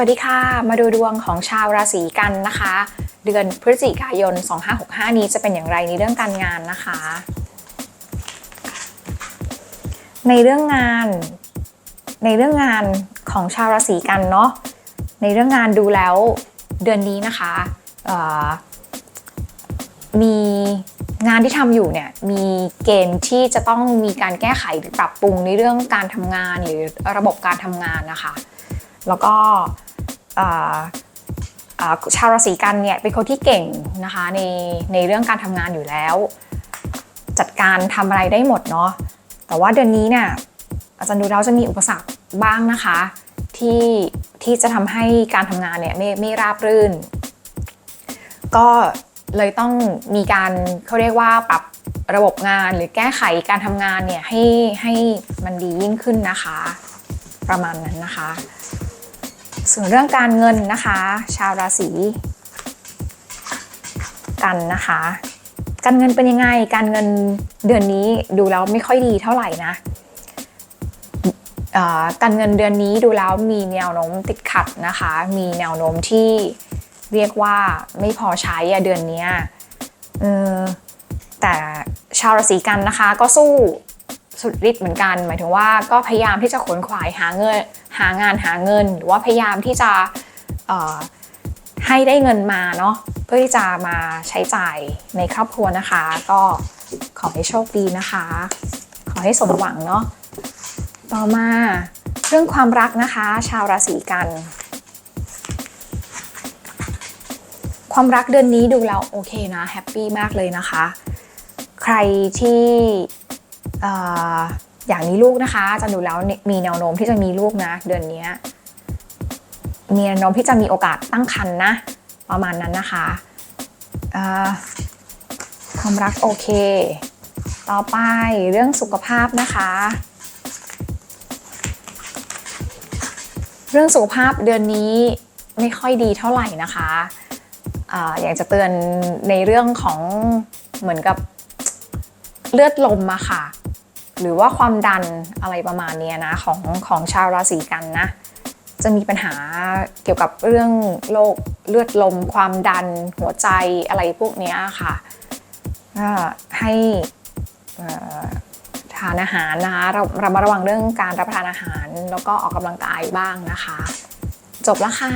สวัสดีค่ะ มาดูดวงของชาวราศีกันนะคะ เดือนพฤศจิกายน 2565 นี้จะเป็นอย่างไรในเรื่องการงานนะคะ ในเรื่องงาน ในเรื่องงานของชาวราศีกันเนาะในเรื่องงานดูแล้วเดือนนี้นะคะมีงานที่ทำอยู่เนี่ยมีเกณฑ์ที่จะต้องมีการแก้ไขหรือปรับปรุงในเรื่องการทำงานหรือระบบการทำงานนะคะ แล้วก็ ชาวราศีกันเนี่ยเป็นคนที่เก่งนะคะในในเรื่องการทำงานอยู่แล้ว จัดการทำอะไรได้หมดเนาะแต่ว่าเดือนนี้เนี่ยอาจารย์ดูแล้วจะมีอุปสรรคบ้างนะคะที่ที่จะทำให้การทำงานเนี่ยไม่ไม่ราบรื่น ก็เลยต้องมีการเขาเรียกว่าปรับระบบงานหรือแก้ไขการทำงานเนี่ยให้ให้มันดียิ่งขึ้นนะคะ ประมาณนั้นนะคะ ส่วนเรื่องการเงินนะคะ ชาวราศีกันนะคะ การเงินเป็นยังไง การเงินเดือนนี้ดูแล้วไม่ค่อยดีเท่าไหร่นะการเงินเดือนนี้ดูแล้วมีแนวโน้มติดขัดนะคะ มีแนวโน้มที่เรียกว่าไม่พอใช้อะเดือนนี้แต่ชาวราศีกันนะคะก็สู้สุดฤทธิ์เหมือนกัน หมายถึงว่าก็พยายามที่จะขนขวายหาเงิน หางานหาเงิน หรือว่าพยายามที่จะให้ได้เงินมาเนาะเพื่อที่จะมาใช้จ่ายในครอบครัวนะคะ ก็ขอให้โชคดีนะคะ ขอให้สมหวังเนาะต่อมาเรื่องความรักนะคะ ชาวราศีกัน ความรักเดือนนี้ดูแล้วโอเคนะแฮปปี้มากเลยนะคะ ใครที่ อ่ออยากมีลูกนะคะจะดูแล้วมีแนวโน้มที่จะมีลูกนะ เดือนนี้มีแนวโน้มที่จะมีโอกาสตั้งครรภ์นะ ประมาณนั้นนะคะความรักโอเค ต่อไปเรื่องสุขภาพนะคะ เรื่องสุขภาพเดือนนี้ไม่ค่อยดีเท่าไหร่นะคะออยากจะเตือนในเรื่องของเหมือนกับเลือดลมอะค่ะ หรือว่าความดันอะไรประมาณนี้นะของของชาวราศีกันนะ จะมีปัญหาเกี่ยวกับเรื่องโรคเลือดลม ความดันหัวใจอะไรพวกนี้ค่ะก็ให้ทานอาหารนะคะเราระมัดระวังเรื่องการรับประทานอาหาร แล้วก็ออกกำลังกายบ้างนะคะ จบแล้วค่ะ